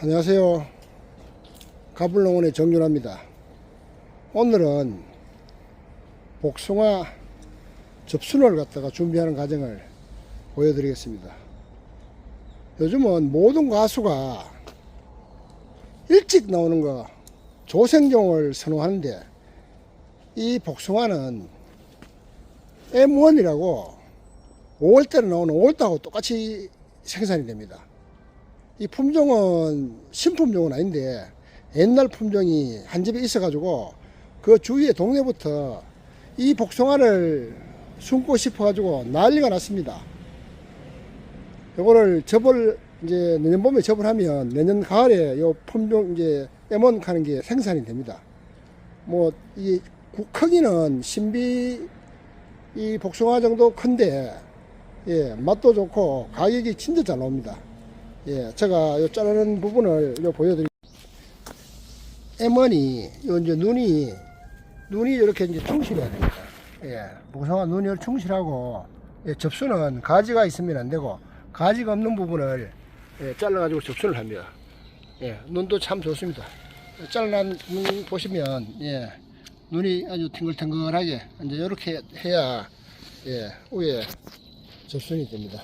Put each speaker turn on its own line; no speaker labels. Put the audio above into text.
안녕하세요. 가불농원의 정윤아입니다. 오늘은 복숭아 접순을 갖다가 준비하는 과정을 보여드리겠습니다. 요즘은 모든 가수가 일찍 나오는 거 조생종을 선호하는데 이 복숭아는 M1이라고 5월달에 나오는 5월달하고 똑같이 생산이 됩니다. 이 품종은 신품종은 아닌데 옛날 품종이 한 집에 있어 가지고 그 주위의 동네부터 이 복숭아를 숨고 싶어 가지고 난리가 났습니다. 요거를 접을 이제 내년 봄에 접을 하면 내년 가을에 요 품종 이제 M1 하는 게 생산이 됩니다. 뭐 이 크기는 신비 이 복숭아 정도 큰데 예 맛도 좋고 가격이 진짜 잘 나옵니다. 예, 제가 요 자르는 부분을 요 보여드리. M1이 요 이제 눈이 눈이 이렇게 이제 충실해야 됩니다. 예, 복숭아 눈이 충실하고 예, 접수는 가지가 있으면 안 되고 가지가 없는 부분을 예, 잘라가지고 접수를 합니다. 예, 눈도 참 좋습니다. 잘라난 눈 보시면 예, 눈이 아주 탱글탱글하게 이제 이렇게 해야 예, 위에 접순이 됩니다.